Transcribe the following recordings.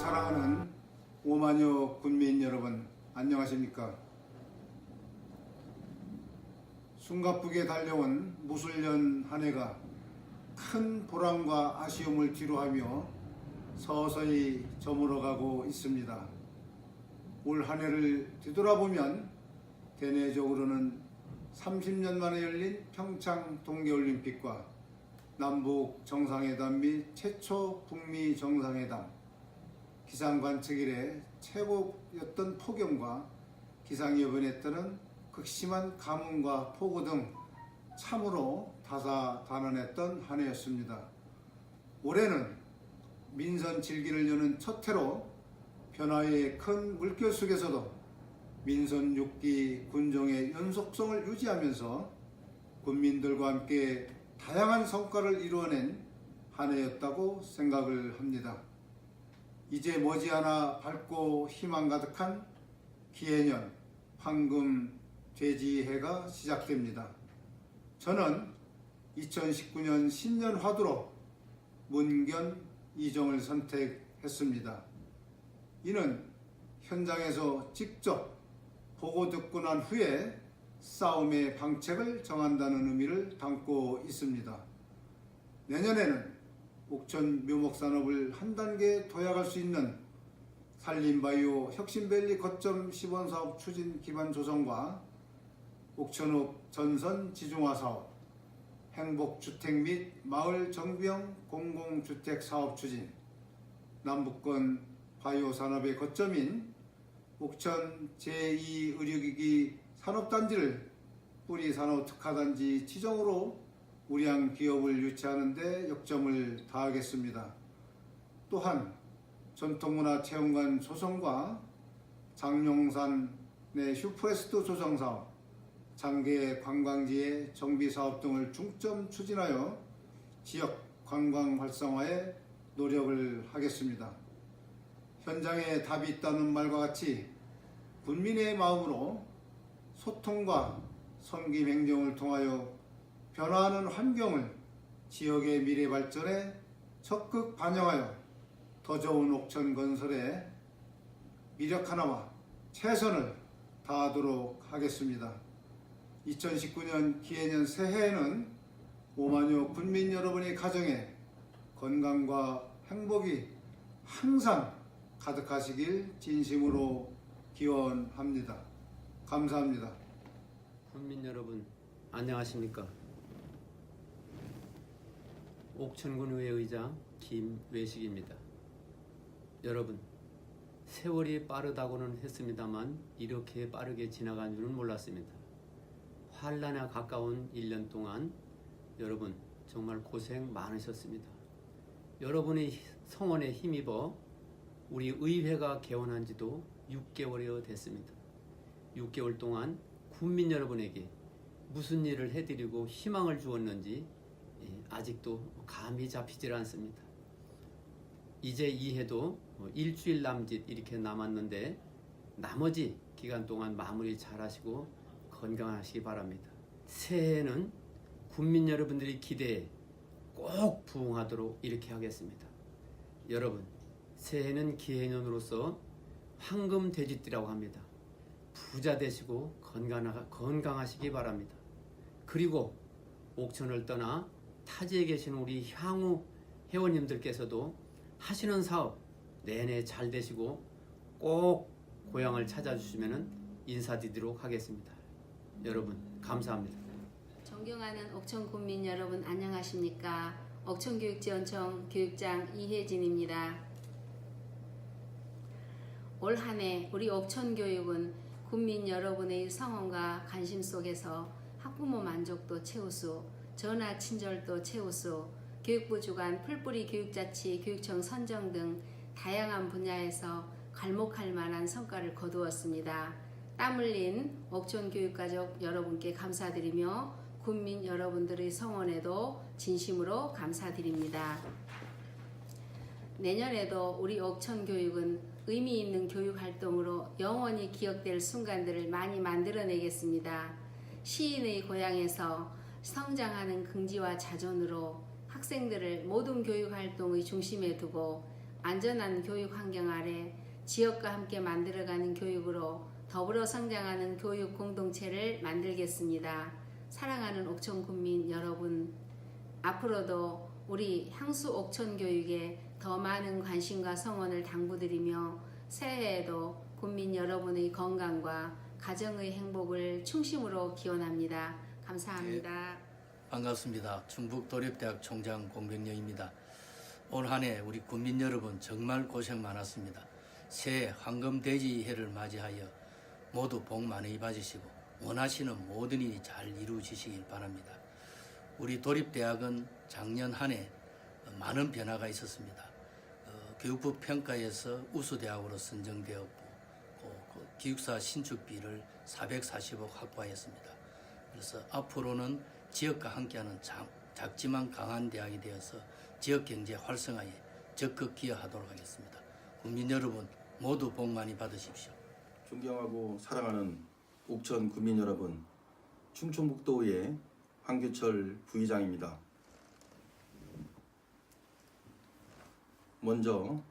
사랑하는 오만여 군민 여러분 안녕하십니까? 숨가쁘게 달려온 무술년 한 해가 큰 보람과 아쉬움을 뒤로하며 서서히 저물어가고 있습니다. 올 한 해를 뒤돌아보면 대내적으로는 30년 만에 열린 평창 동계올림픽과 남북 정상회담 및 최초 북미 정상회담, 기상관측 이래 최고였던 폭염과 기상여변에 따른 극심한 가뭄과 폭우 등 참으로 다사다난했던 한 해였습니다. 올해는 민선 질기를 여는 첫 해로 변화의 큰 물결 속에서도 민선 6기 군정의 연속성을 유지하면서 군민들과 함께 다양한 성과를 이루어낸 한 해였다고 생각을 합니다. 이제 머지않아 밝고 희망 가득한 기해년 황금 돼지해가 시작됩니다. 저는 2019년 신년 화두로 문견 이정을 선택했습니다. 이는 현장에서 직접 보고 듣고 난 후에 싸움의 방책을 정한다는 의미를 담고 있습니다. 내년에는 옥천 묘목산업을 한 단계 도약할 수 있는 산림바이오 혁신밸리 거점 시범사업 추진 기반 조성과 옥천읍 전선 지중화 사업, 행복주택 및 마을 정비형 공공주택 사업 추진, 남북권 바이오 산업의 거점인 옥천 제2의료기기 산업단지를 뿌리 산업 특화단지 지정으로 우량 기업을 유치하는 데 역점을 다하겠습니다. 또한 전통문화 체험관 조성과 장룡산 내 슈퍼레스트 조성 사업, 장계 관광지의 정비 사업 등을 중점 추진하여 지역 관광 활성화에 노력을 하겠습니다. 현장에 답이 있다는 말과 같이 군민의 마음으로 소통과 섬김 행정을 통하여 변화하는 환경을 지역의 미래 발전에 적극 반영하여 더 좋은 옥천 건설에 미력 하나와 최선을 다하도록 하겠습니다. 2019년 기해년 새해에는 오만여 군민 여러분의 가정에 건강과 행복이 항상 가득하시길 진심으로 기원합니다. 감사합니다. 국민 여러분 안녕하십니까? 옥천군 의회 의장 김외식입니다. 여러분 세월이 빠르다고는 했습니다만 이렇게 빠르게 지나간 줄은 몰랐습니다. 환란에 가까운 1년 동안 여러분 정말 고생 많으셨습니다. 여러분의 성원에 힘입어 우리 의회가 개원한 지도 6개월여 됐습니다. 6개월 동안 국민 여러분에게 무슨 일을 해드리고 희망을 주었는지 예, 아직도 감이 잡히질 않습니다. 이제 이 해도 어, 일주일 남짓 이렇게 남았는데 나머지 기간 동안 마무리 잘 하시고 건강하시기 바랍니다. 새해에는 국민 여러분들의 기대에 꼭 부응하도록 이렇게 하겠습니다. 여러분, 새해는 기해년으로서 황금 돼지띠라고 합니다. 부자 되시고 건강하, 건강하시기 바랍니다. 그리고 옥천을 떠나 타지에 계신 우리 향후 회원님들께서도 하시는 사업 내내 잘 되시고 꼭 고향을 찾아주시면 인사드리도록 하겠습니다. 여러분 감사합니다. 존경하는 옥천 국민 여러분 안녕하십니까? 옥천교육지원청 교육장 이혜진입니다. 올 한해 우리 옥천교육은 국민 여러분의 성원과 관심 속에서 학부모 만족도 채우수, 전화 친절도 채우수, 교육부 주관 풀뿌리 교육자치 교육청 선정 등 다양한 분야에서 갈목할 만한 성과를 거두었습니다. 땀 흘린 옥천 교육가족 여러분께 감사드리며 국민 여러분들의 성원에도 진심으로 감사드립니다. 내년에도 우리 옥천 교육은 의미 있는 교육 활동으로 영원히 기억될 순간들을 많이 만들어내겠습니다. 시인의 고향에서 성장하는 긍지와 자존으로 학생들을 모든 교육 활동의 중심에 두고 안전한 교육 환경 아래 지역과 함께 만들어가는 교육으로 더불어 성장하는 교육 공동체를 만들겠습니다. 사랑하는 옥천 군민 여러분, 앞으로도 우리 향수 옥천 교육에 더 많은 관심과 성원을 당부드리며 새해에도 국민 여러분의 건강과 가정의 행복을 충심으로 기원합니다. 감사합니다. 반갑습니다. 충북 도립대학 총장 공병영입니다. 올 한 해 우리 국민 여러분 정말 고생 많았습니다. 새해 황금돼지 해를 맞이하여 모두 복 많이 받으시고 원하시는 모든 일이 잘 이루어지시길 바랍니다. 우리 도립대학은 작년 한 해 많은 변화가 있었습니다. 어, 교육부 평가에서 우수대학으로 선정되었고 어, 그 기숙사 신축비를 440억 확보하였습니다. 그래서 앞으로는 지역과 함께하는 작, 작지만 강한 대학이 되어서 지역 경제 활성화에 적극 기여하도록 하겠습니다. 국민 여러분 모두 복 많이 받으십시오. 존경하고 사랑하는 옥천 국민 여러분, 충청북도의 황규철 부의장입니다. 먼저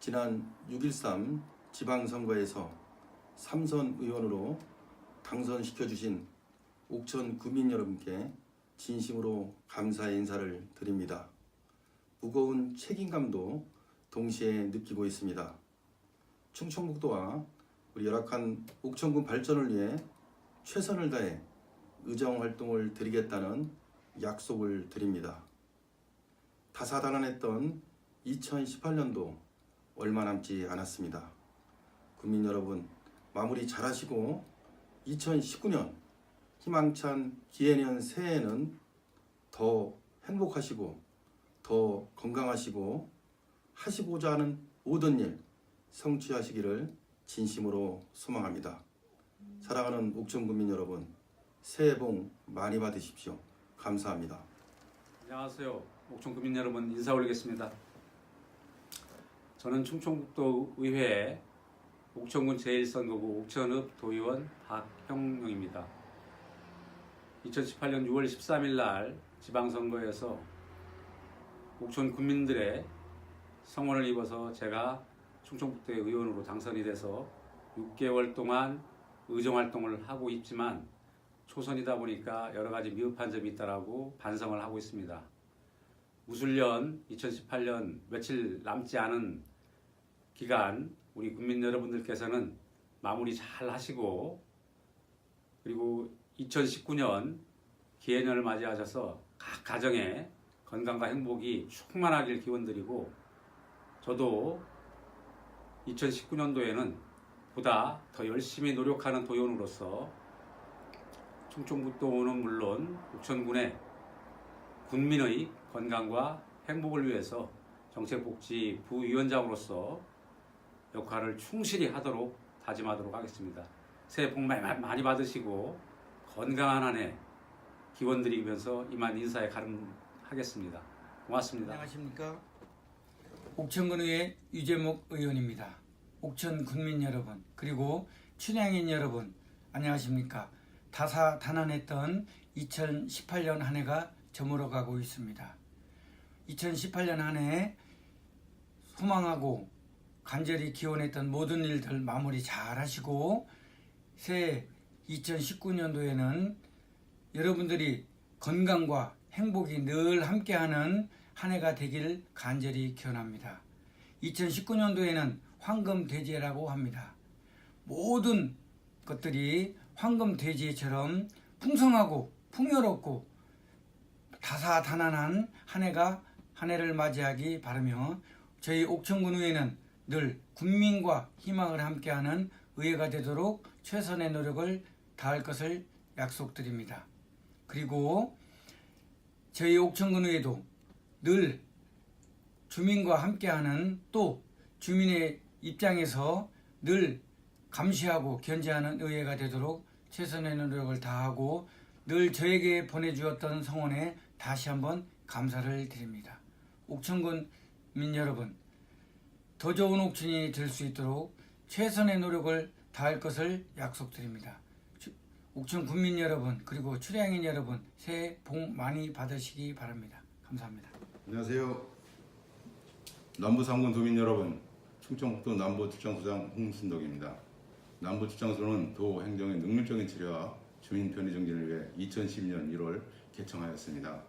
지난 6.13 지방선거에서 삼선 의원으로 당선시켜 주신 옥천 국민 여러분께 진심으로 감사의 인사를 드립니다. 무거운 책임감도 동시에 느끼고 있습니다. 충청북도와 우리 열악한 옥천군 발전을 위해 최선을 다해 의정 활동을 드리겠다는 약속을 드립니다. 다사다난했던 2018년도 얼마 남지 않았습니다. 국민 여러분 마무리 잘하시고 2019년 희망찬 기해년 새해에는 더 행복하시고 더 건강하시고 하시고자 하는 모든 일 성취하시기를 진심으로 소망합니다. 사랑하는 옥천 국민 여러분, 새해 복 많이 받으십시오. 감사합니다. 안녕하세요. 옥천 국민 여러분 인사 올리겠습니다. 저는 충청북도 의회 옥천군 제1선거구 옥천읍 도의원 박형용입니다. 2018년 6월 13일 날 지방선거에서 옥천 국민들의 성원을 입어서 제가 충청북도의 의원으로 당선이 돼서 6개월 동안 의정활동을 하고 있지만 초선이다 보니까 여러 가지 미흡한 점이 있다라고 반성을 하고 있습니다. 무술년 2018년 며칠 남지 않은 기간 우리 국민 여러분들께서는 마무리 잘 하시고 그리고 2019년 기해년을 맞이하셔서 각 가정에 건강과 행복이 충만하길 기원드리고 저도 2019년도에는 보다 더 열심히 노력하는 도연으로서 충청북도는 물론 옥천군의 군민의 건강과 행복을 위해서 정책복지 부위원장으로서 역할을 충실히 하도록 다짐하도록 하겠습니다. 새해 복 많이 받으시고 건강한 한 해 기원 드리면서 이만 인사에 가름하겠습니다. 고맙습니다. 안녕하십니까. 옥천군의회 유재목 의원입니다. 옥천 군민 여러분 그리고 춘향인 여러분 안녕하십니까. 다사다난했던 2018년 한 해가 저물어가고 있습니다. 2018년 한해 소망하고 간절히 기원했던 모든 일들 마무리 잘 하시고 새해 2019년도에는 여러분들이 건강과 행복이 늘 함께하는 한 해가 되길 간절히 기원합니다. 2019년도에는 황금 돼지라고 합니다. 모든 것들이 황금 돼지처럼 풍성하고 풍요롭고 다사다난한 한 해가 한 해를 맞이하기 바라며 저희 옥천군 의회는 늘 국민과 희망을 함께하는 의회가 되도록 최선의 노력을 다할 것을 약속드립니다. 그리고 저희 옥천군 의회도 늘 주민과 함께하는 또 주민의 입장에서 늘 감시하고 견제하는 의회가 되도록 최선의 노력을 다하고 늘 저에게 보내주었던 성원에 다시 한번 감사를 드립니다. 옥천군 민 여러분, 더 좋은 옥천이 될 수 있도록 최선의 노력을 다할 것을 약속드립니다. 주- 옥천 군민 여러분 그리고 출향인 여러분 새해 복 많이 받으시기 바랍니다. 감사합니다. 안녕하세요. 남부상군 도민 여러분, 충청북도 남부주장소장 홍순덕입니다. 남부주장소는 도 행정의 능률적인 체계와 주민 편의 정진을 위해 2010년 1월 개청하였습니다.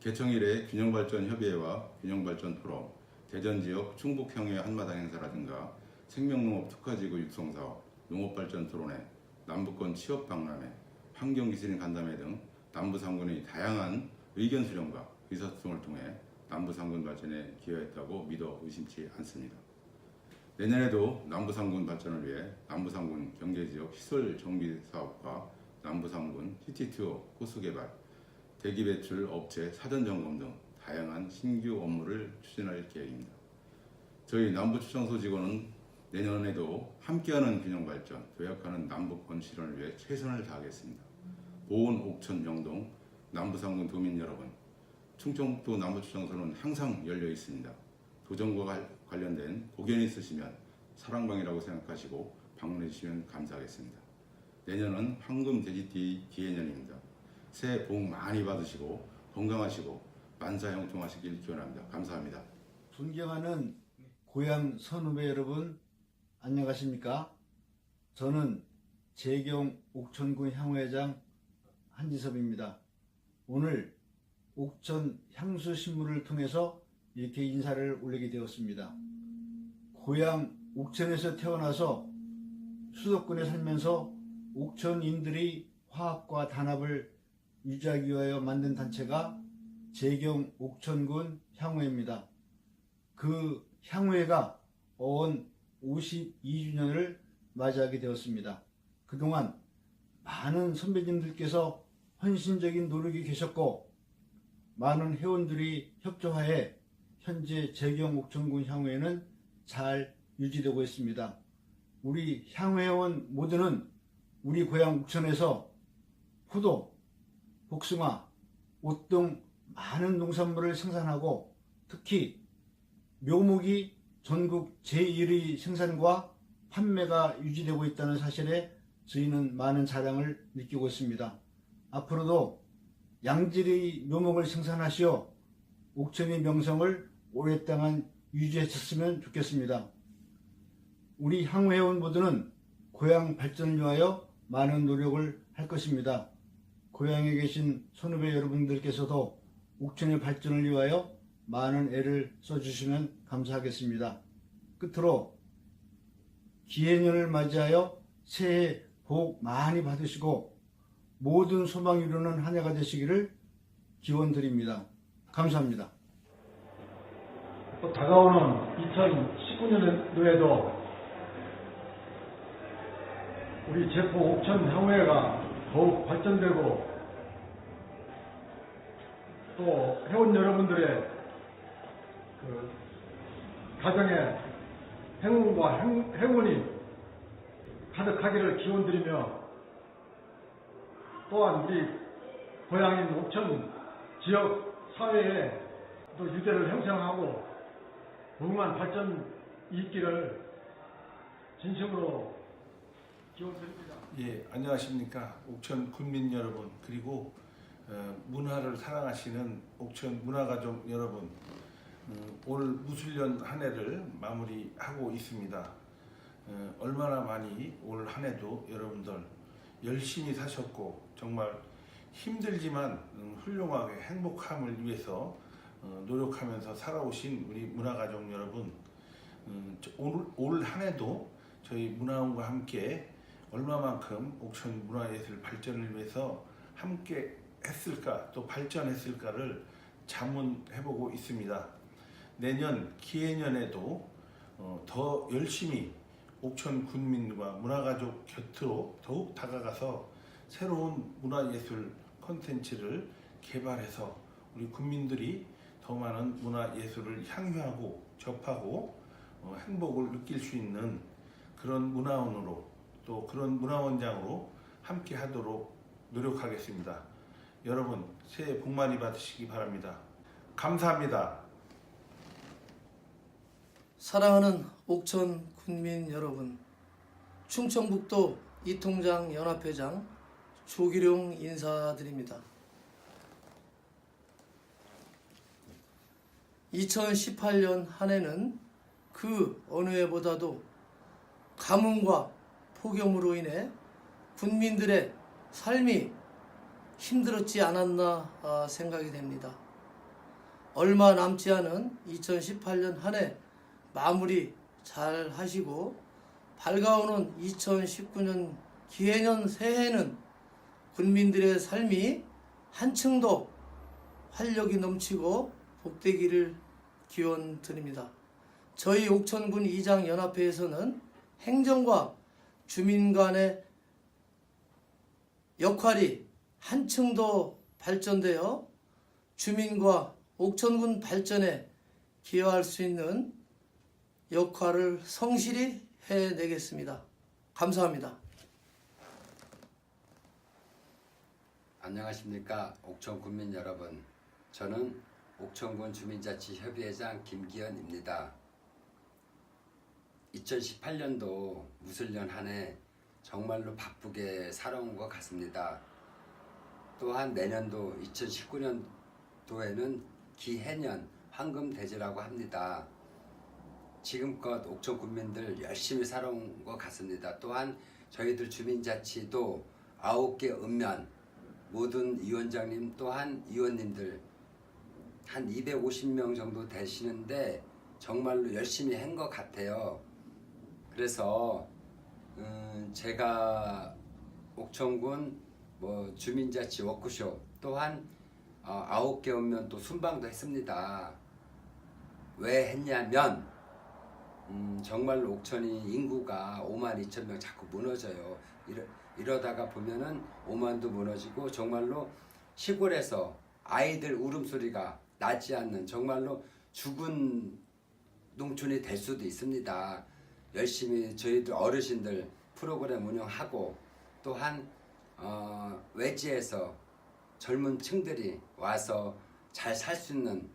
개청 이래 균형발전 협의회와 균형발전 포럼, 대전 지역 충북향후의 한마당 행사라든가 생명농업 특화지구 육성사업, 농업발전 토론회, 남북권 취업 박람회, 환경기술인 간담회 등 남부상군의 다양한 의견 수렴과 의사소통을 통해 남부상군 발전에 기여했다고 믿어 의심치 않습니다. 내년에도 남부상군 발전을 위해 남부상군 경제지역 시설 정비 사업과 남부상군 TT2 호수 개발, 대기 배출 업체 사전 점검 등 다양한 신규 업무를 추진할 계획입니다. 저희 남부추천소 직원은 내년에도 함께하는 균형 발전, 도약하는 남북권 실현을 위해 최선을 다하겠습니다. 보은 옥천 영동 남부상군 도민 여러분, 충청북도 남부추천소는 항상 열려 있습니다. 도정과 관- 관련된 고견이 있으시면 사랑방이라고 생각하시고 방문해 주시면 감사하겠습니다. 내년은 황금 돼지띠 기해년입니다. 새해 복 많이 받으시고 건강하시고 만사형통하시길 기원합니다. 감사합니다. 존경하는 고향 선후배 여러분 안녕하십니까? 저는 재경 옥천군 향후회장 한지섭입니다. 오늘 옥천 향수 신문을 통해서 이렇게 인사를 올리게 되었습니다. 고향 옥천에서 태어나서 수도권에 살면서 옥천인들이 화합과 단합을 유지하기 위하여 만든 단체가 재경 옥천군 향후회입니다. 그 향후회가 어언 52주년을 맞이하게 되었습니다. 그동안 많은 선배님들께서 헌신적인 노력이 계셨고 많은 회원들이 협조하에 현재 재경 옥천군 향후회는 잘 유지되고 있습니다. 우리 향회원 모두는 우리 고향 옥천에서 포도, 복숭아, 옷 등 많은 농산물을 생산하고 특히 묘목이 전국 제1위 생산과 판매가 유지되고 있다는 사실에 저희는 많은 자랑을 느끼고 있습니다. 앞으로도 양질의 묘목을 생산하시어 옥천의 명성을 오랫동안 유지하셨으면 좋겠습니다. 우리 향회원 모두는 고향 발전을 위하여 많은 노력을 할 것입니다. 고향에 계신 선후배 여러분들께서도 옥천의 발전을 위하여 많은 애를 써주시면 감사하겠습니다. 끝으로 기해년을 맞이하여 새해 복 많이 받으시고 모든 소망 이루는 한 해가 되시기를 기원 드립니다. 감사합니다. 또 다가오는 2019년도에도 우리 제포 옥천 향후회가 더욱 발전되고 또 회원 여러분들의 그 가정에 행운과 행, 행운이 가득하기를 기원드리며 또한 우리 고향인 옥천 지역 사회에 또 유대를 형성하고 무궁한 발전이 있기를 진심으로 기원드립니다. 예, 안녕하십니까. 옥천 군민 여러분, 그리고 어, 문화를 사랑하시는 옥천 문화가족 여러분, 어, 올 무술년 한 해를 마무리하고 있습니다. 어, 얼마나 많이 올 한 해도 여러분들 열심히 사셨고, 정말 힘들지만 음, 훌륭하게 행복함을 위해서 어, 노력하면서 살아오신 우리 문화가족 여러분, 음, 저- 올, 올한 해도 저희 문화원과 함께 얼마만큼 옥천 문화예술 발전을 위해서 함께 했을까 또 발전했을까를 자문해보고 있습니다. 내년 기해년에도 어, 더 열심히 옥천 군민과 문화가족 곁으로 더욱 다가가서 새로운 문화예술 콘텐츠를 개발해서 우리 국민들이 더 많은 문화예술을 향유하고 접하고 어, 행복을 느낄 수 있는 그런 문화원으로 또 그런 문화원장으로 함께 하도록 노력하겠습니다. 여러분 새해 복 많이 받으시기 바랍니다. 감사합니다. 사랑하는 옥천 군민 여러분, 충청북도 이통장 연합회장 조기룡 인사드립니다. 2018년 한 해는 그 어느 해보다도 가뭄과 폭염으로 인해 군민들의 삶이 힘들었지 않았나 아, 생각이 됩니다. 얼마 남지 않은 2018년 한해 마무리 잘 하시고 밝아오는 2019년 기해년 새해는 군민들의 삶이 한층 더 활력이 넘치고 복되기를 기원 드립니다. 저희 옥천군 이장 연합회에서는 행정과 주민 간의 역할이 한층 더 발전되어 주민과 옥천군 발전에 기여할 수 있는 역할을 성실히 해내겠습니다. 감사합니다. 안녕하십니까 옥천 군민 여러분 저는 옥천군 주민자치협의회장 김기현입니다 2018년도 무술년 한 해 정말로 바쁘게 살아온 것 같습니다 또한 내년도 2019년도에는 기해년 황금대지라고 합니다 지금껏 옥천 군민들 열심히 살아온 것 같습니다 또한 저희들 주민자치도 아홉 개 읍면 모든 위원장님 또한 위원님들 한 250명 정도 되시는데 정말로 열심히 한 것 같아요. 그래서 음, 제가 옥천군 뭐 주민자치 워크숍 또한 어, 아홉 개 오면 또 순방도 했습니다. 왜 했냐면 음, 정말로 옥천이 인구가 5만 2천 명 자꾸 무너져요. 이러, 이러다가 보면은 5만도 무너지고 정말로 시골에서 아이들 울음소리가 나지 않는 정말로 죽은 농촌이 될 수도 있습니다. 열심히 저희들 어르신들 프로그램 운영하고 또한 어, 외지에서 젊은 층들이 와서 잘 살 수 있는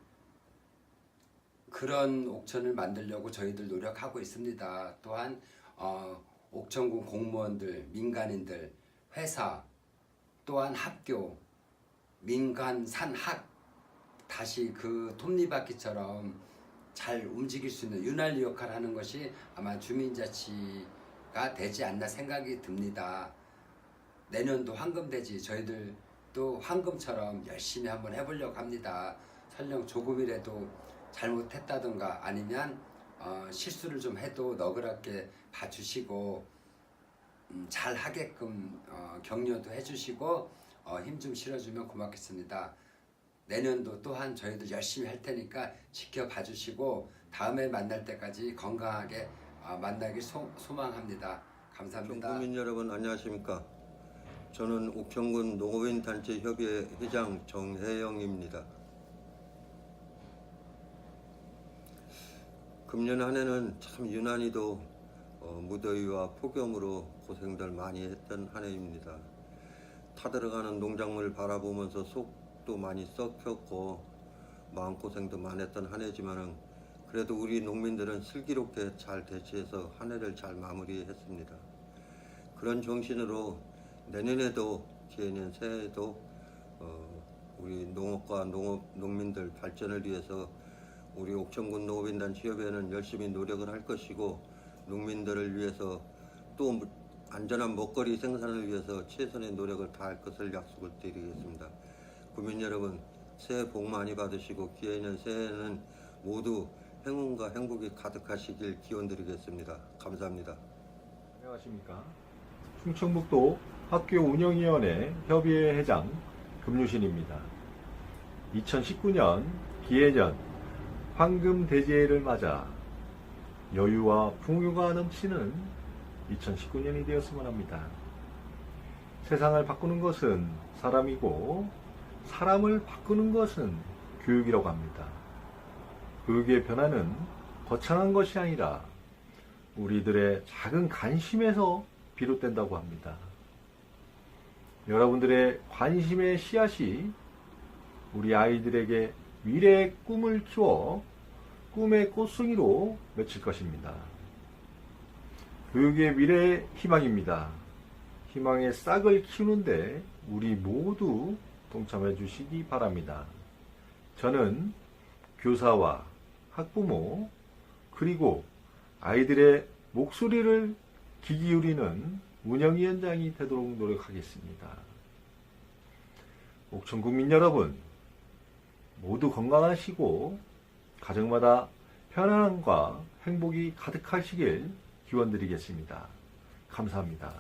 그런 옥천을 만들려고 저희들 노력하고 있습니다. 또한 어, 옥천군 공무원들, 민간인들, 회사, 또한 학교, 민간 산학 다시 그 톱니바퀴처럼 잘 움직일 수 있는 윤활유 역할을 하는 것이 아마 주민자치가 되지 않나 생각이 듭니다. 내년도 황금돼지 저희들도 황금처럼 열심히 한번 해보려고 합니다. 설령 조금이라도 잘못했다든가 아니면 어, 실수를 좀 해도 너그럽게 봐주시고 음, 잘 하게끔 어, 격려도 해주시고 어, 힘 좀 실어주면 고맙겠습니다. 내년도 또한 저희도 열심히 할 테니까 지켜봐 주시고 다음에 만날 때까지 건강하게 어, 만나길 소, 소망합니다. 감사합니다. 국민 여러분 안녕하십니까? 저는 옥천군 농업인 단체 협의회 회장 정혜영입니다. 금년 한 해는 참 유난히도 어, 무더위와 폭염으로 고생들 많이 했던 한 해입니다. 타들어가는 농작물 바라보면서 속도 많이 썩혔고 마음고생도 많았던 한 해지만은 그래도 우리 농민들은 슬기롭게 잘 대처해서 한 해를 잘 마무리했습니다. 그런 정신으로 내년에도 기해년 새해에도 어, 우리 농업과 농업 농민들 발전을 위해서 우리 옥천군 농업인단 취업회는 열심히 노력을 할 것이고 농민들을 위해서 또 안전한 먹거리 생산을 위해서 최선의 노력을 다할 것을 약속을 드리겠습니다. 국민 여러분 새해 복 많이 받으시고 기해년 새해에는 모두 행운과 행복이 가득하시길 기원드리겠습니다. 감사합니다. 안녕하십니까. 충청북도 학교 운영위원회 협의회 회장 금유신입니다. 2019년 기해년 황금 대제를 맞아 여유와 풍요가 넘치는 2019년이 되었으면 합니다. 세상을 바꾸는 것은 사람이고 사람을 바꾸는 것은 교육이라고 합니다. 교육의 변화는 거창한 것이 아니라 우리들의 작은 관심에서 비롯된다고 합니다. 여러분들의 관심의 씨앗이 우리 아이들에게 미래의 꿈을 키워 꿈의 꽃송이로 맺힐 것입니다. 교육의 미래의 희망입니다. 희망의 싹을 키우는데 우리 모두 동참해 주시기 바랍니다. 저는 교사와 학부모 그리고 아이들의 목소리를 귀 기울이는 운영위원장이 되도록 노력하겠습니다. 옥천 국민 여러분, 모두 건강하시고 가정마다 편안함과 행복이 가득하시길 기원드리겠습니다. 감사합니다.